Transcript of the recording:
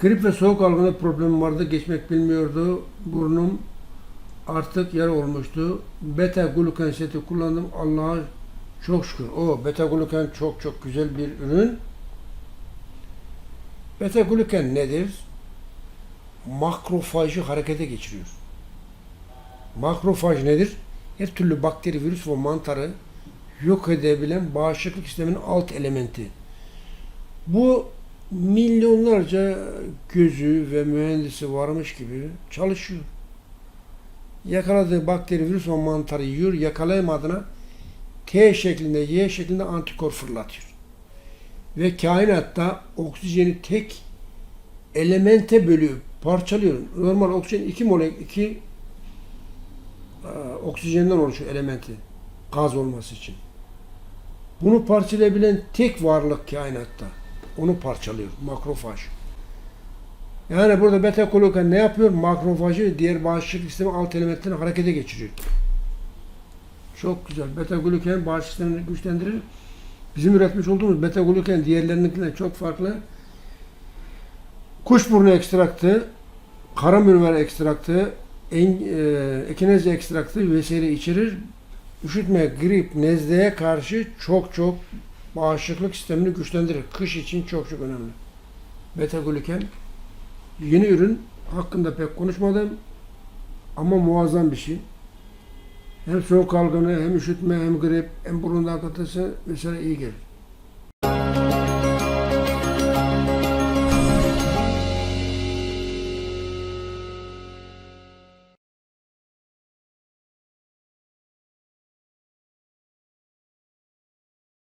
Grip ve soğuk algınlığı problemim vardı. Geçmek bilmiyordu. Burnum artık yara olmuştu. Beta glukan seti kullandım. Allah'a çok şükür. O beta glukan çok çok güzel bir ürün. Beta glukan nedir? Makrofajı harekete geçiriyor. Makrofaj nedir? Her türlü bakteri, virüs ve mantarı yok edebilen bağışıklık sisteminin alt elementi. Bu milyonlarca gözü ve mühendisi varmış gibi çalışıyor. Yakaladığı bakteri, virüs ve mantarı yiyor, yakalayamadığına T şeklinde, Y şeklinde antikor fırlatıyor. Ve kainatta oksijeni tek elemente bölüyor, parçalıyor. Normal oksijen iki molekül, iki e, oksijenden oluşuyor elementi gaz olması için. Bunu parçalayabilen tek varlık kainatta. Onu parçalıyor. Makrofaj. Yani burada beta glukan ne yapıyor? Makrofajı diğer bağışıklık sistemi alt elementlerini harekete geçiriyor. Çok güzel. Beta glukan bağışıklık sistemini güçlendirir. Bizim üretmiş olduğumuz beta glukan diğerlerinkinden çok farklı. Kuşburnu ekstraktı, karamürver ekstraktı, en, e, ekinezi ekstraktı vesaire içerir. Üşütme, grip, nezleye karşı çok çok bağışıklık sistemini güçlendirir. Kış için çok çok önemli. Beta glukan yeni ürün hakkında pek konuşmadım ama muazzam bir şey. Hem soğuk algını, hem üşütme, hem grip, hem burun akıntısı mesela iyi gelir.